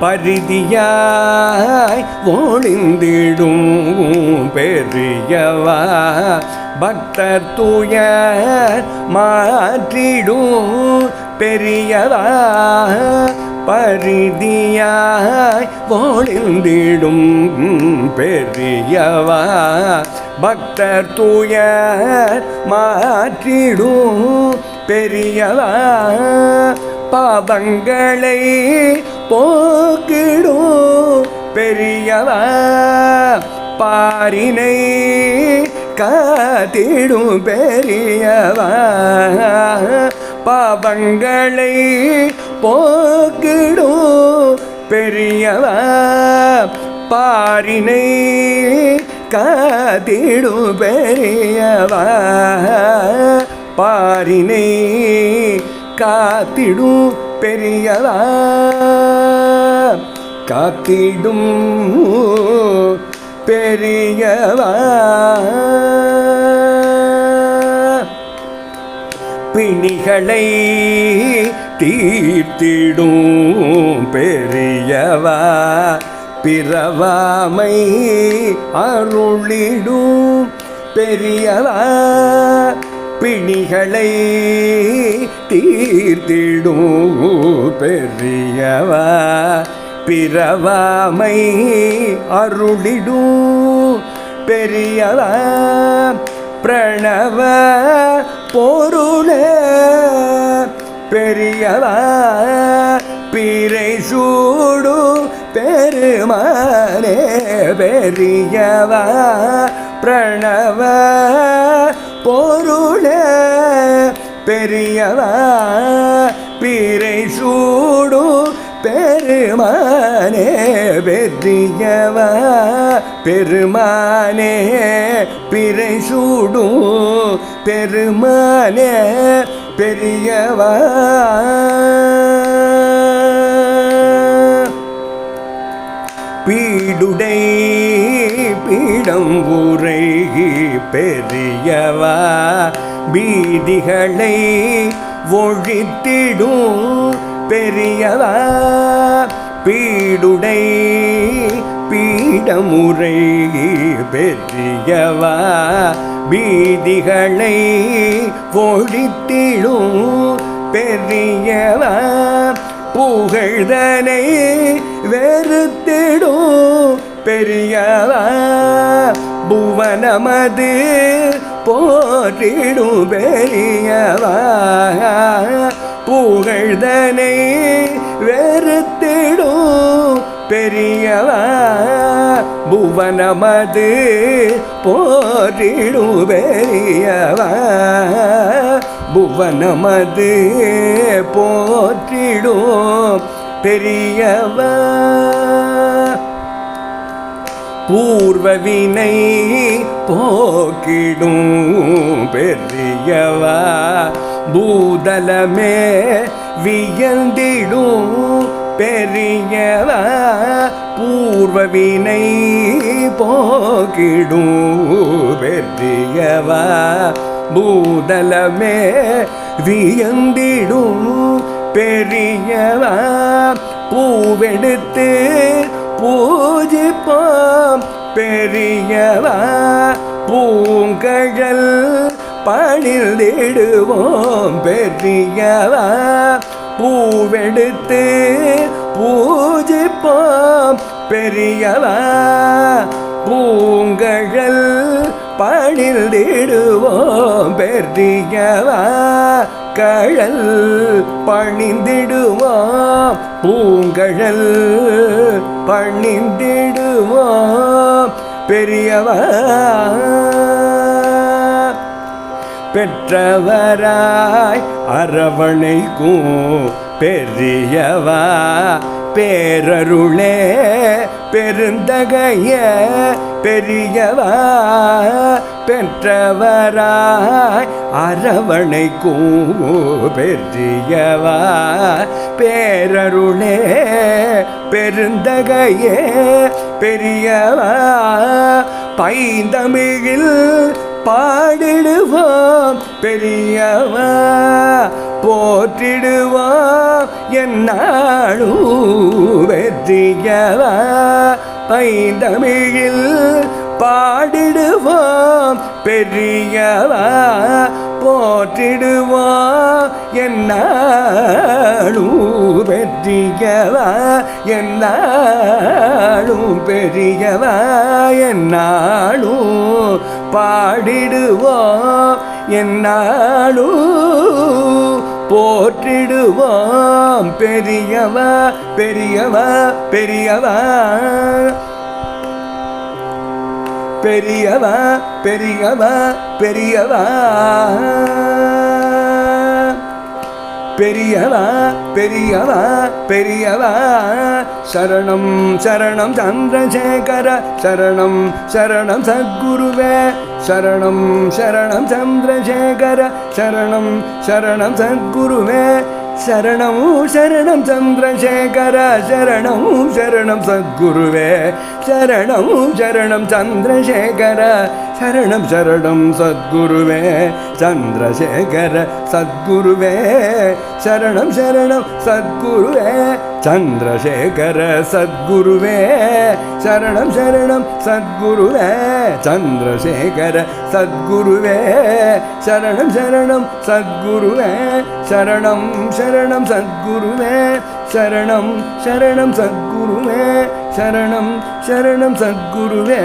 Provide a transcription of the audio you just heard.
பரிதியாய் ஒளிந்திடும் பெரியவா. பக்தர் தூய மாற்றிடும் பெரியவா. பரிதியாய் ஒளிந்திடும் பெரியவா. பக்தர் தூய மாற்றிடும் பெரியவா. பாவங்களை போக்கிடும் பெரியவா பாரினை காத்திடும் பெரியவா. பாவங்களை போக்கிடும் பெரியவா பாரினை காத்திடும் பெரியவா. பாரினை காத்திடும் பெரியவா காத்திடும் பெரியவா? பிணிகளை தீர்த்திடும் பெரியவா? பிறவாமை அருளிடும் பெரியவா? பிணிகளை தீர்த்திடும் பெரியவா பிறவாமை அருளிடும் பெரியவா பிரணவ பொருளே. பெரியவா பிறை சூடு பெருமானே. பெரியவா பிரணவ பொருளே. பெரியவா பிறை சூடு பெருமானே பெரியவா பெருமானே பிறை சூடும் பெருமானே பெரியவா. பீடுடை பீடம் உரை பெரியவா பீதிகளை ஒழித்திடும் பெரியவா. பீடுடை பீடமுறை பெரியவா பீதிகளை ஒழித்திடும் பெரியவா. புகழ்தனை வெறுத்திடும் பெரியவ புவனமது போற்றிடும் பெரியவ புகழ்தனை வெறுத்திடும் பெரியவ புவனமது போற்றிடும் பெரியவ புவனமது போற்றிடும் பெரியவ பூர்வ வினை போக்கிடும் பெரியவா. பூதலமே வியந்திடும் பெரியவா. பூர்வ வினை போக்கிடும் பெரியவா. பூதலமே வியந்திடும் பெரியவா. பூவெடுத்து பூஜிப்போ பெரியவா பூங்கழல் பணிந்திடுவோம் பெரியவா பூவெடுத்து பூஜிப்போம் பெரியவா பூங்கழல் பணிந்திடுவோம் பெரியவா கழல் பணிந்திடுவோம் பூங்கழல் பணிந்திடு பெருமா பெரியவ பெற்றவராய் அரவணைக்கும் பெரியவா. பேரருளே பெருந்தகைய பெரியவா. பெற்றவராய் அரவணைக்கும் பெரியவா. பேரருளே பெருந்தகையே பெரியவ பைந்தமிழில் பாடிடுவோம் பெரியவ போற்றிடுவோம் என்னாலும் வெற்றியவ பைந்தமிழில் பாடிடுவோம் பெரியவ போற்றிடுவா. என்னாலும் பெரியவா. என்னாலும் பெரியவா. என்னாலும் பாடிடுவோ. என்னாலும் போற்றிடுவோம் பெரியவா பெரியவா பெரியவா. பெரியவ பெரியவ பெரியவ. பெரியவா பெரியவா பெரியவா. சரணம் சரணம் சந்திரசேகர சரணம் சரணம் சத்குருவே. சரணம் சரணம் சந்திரசேகர சரணம் சரணம் சத்குருவே. சரணம் சரணம் சந்திரசேகர சரணம் சரணம் சத்குருவே. சரணம் சரணம் சந்திரசேகர சரணம் சரணம் சத்குருவே. சந்திரசேகர சத்குருவே. சரணம் சரணம் சத்குருவே. சந்திரசேகர சத்குருவே. சரணம் சரணம் சத்குருவே. சந்திரசேகர சத்குருவே. சரணம் சரணம் சத்குருவே. சரணம் சரணம் சத்குருவே சரணம் சரணம் சத்குருவே சரணம் சரணம் சத்குருவே.